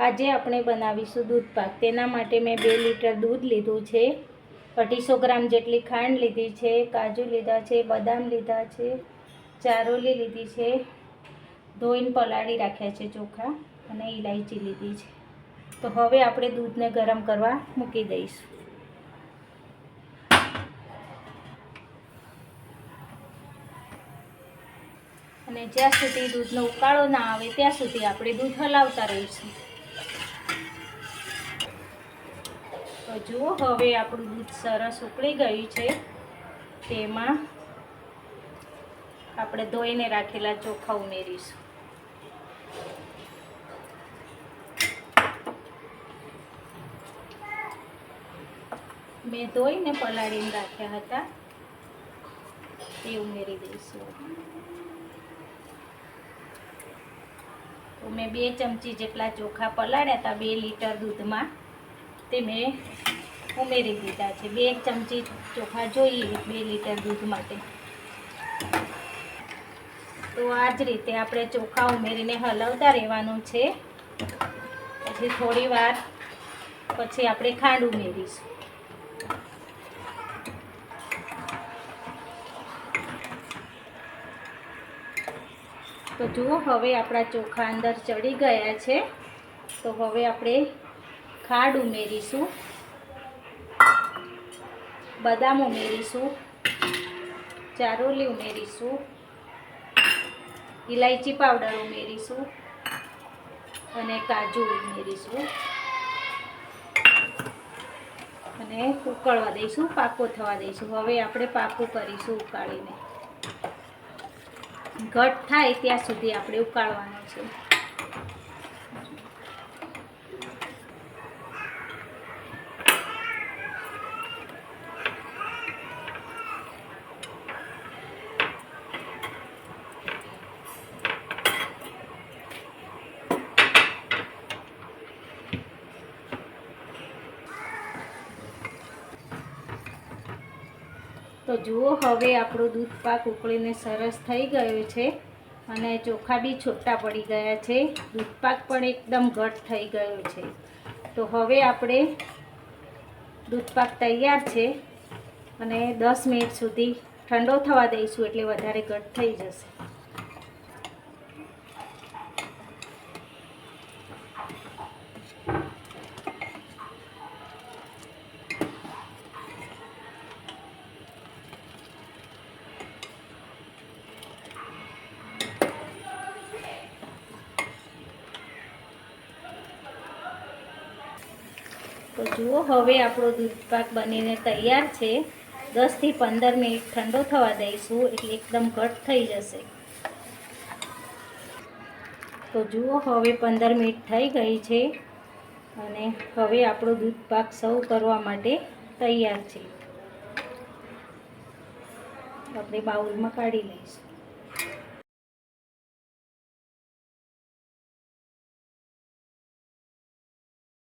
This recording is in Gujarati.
આજે આપણે બનાવીશું દૂધ પાક. તેના માટે મેં બે લીટર દૂધ લીધું છે. અઢીસો ગ્રામ જેટલી ખાંડ લીધી છે, કાજુ લીધા છે, બદામ લીધા છે, ચારોલી લીધી છે, ધોઈને પલાળી રાખ્યા છે ચોખા અને ઇલાયચી લીધી છે. તો હવે આપણે દૂધને ગરમ કરવા મૂકી દઈશું. અને જ્યાં સુધી દૂધનો ઉકાળો ના આવે, ત્યાં સુધી આપણે દૂધ હલાવતા રહીશું. તો જુઓ, હવે આપણું દૂધ સરસ ઉકળી ગયું છે. તેમાં આપણે ધોઈને રાખેલા ચોખા ઉમેરીશું. મેં ધોઈને પલાળીને રાખ્યા હતા. તે ઉમેરી દઈશું. તો મેં બે ચમચી જેટલા ચોખા પલાળ્યા હતા, બે લીટર દૂધમાં. તે મેં ઉમેરી દીધા છે. બે ચમચી ચોખા જોઈએ બે લીટર દૂધ માટે. તો આ જ રીતે આપણે ચોખા ઉમેરીને હલાવતા રહેવાનું છે. પછી થોડી વાર પછી આપણે ખાંડ ઉમેરીશું. તો જુઓ, હવે આપણા ચોખા અંદર ચડી ગયા છે. તો હવે આપણે ખાંડ ઉમેરીશું. બદામ ઉમેરીશું. ચારોલી ઉમેરીશું. ઇલાયચી પાવડર ઉમેરીશું. અને કાજુ ઉમેરીશું. અને ઉકળવા દઈશું, પાકો થવા દઈશું. હવે આપણે પાકું કરીશું ઉકાળીને. ઘટ થાય ત્યાં સુધી આપણે ઉકાળવાનો છે. તો જુઓ હવે આપણો દૂધ પાક ઉકળીને સરસ થઈ ગયો છે અને ચોખા બી છૂટા પડી ગયા છે. દૂધ પાક પણ એકદમ ઘટ થઈ ગયો છે. તો હવે આપણે દૂધ પાક તૈયાર છે અને દસ મિનિટ સુધી ઠંડો થવા દઈશું એટલે વધારે ઘટ થઈ જશે. તો જુઓ, હવે આપણો દૂધ પાક બનીને તૈયાર છે. દસથી પંદર મિનિટ ઠંડો થવા દઈશું, એટલે એકદમ ઘટ થઈ જશે. તો જુઓ, હવે પંદર મિનિટ થઈ ગઈ છે અને હવે આપણો દૂધ પાક સર્વ કરવા માટે તૈયાર છે. આપણે બાઉલમાં કાઢી લઈશું.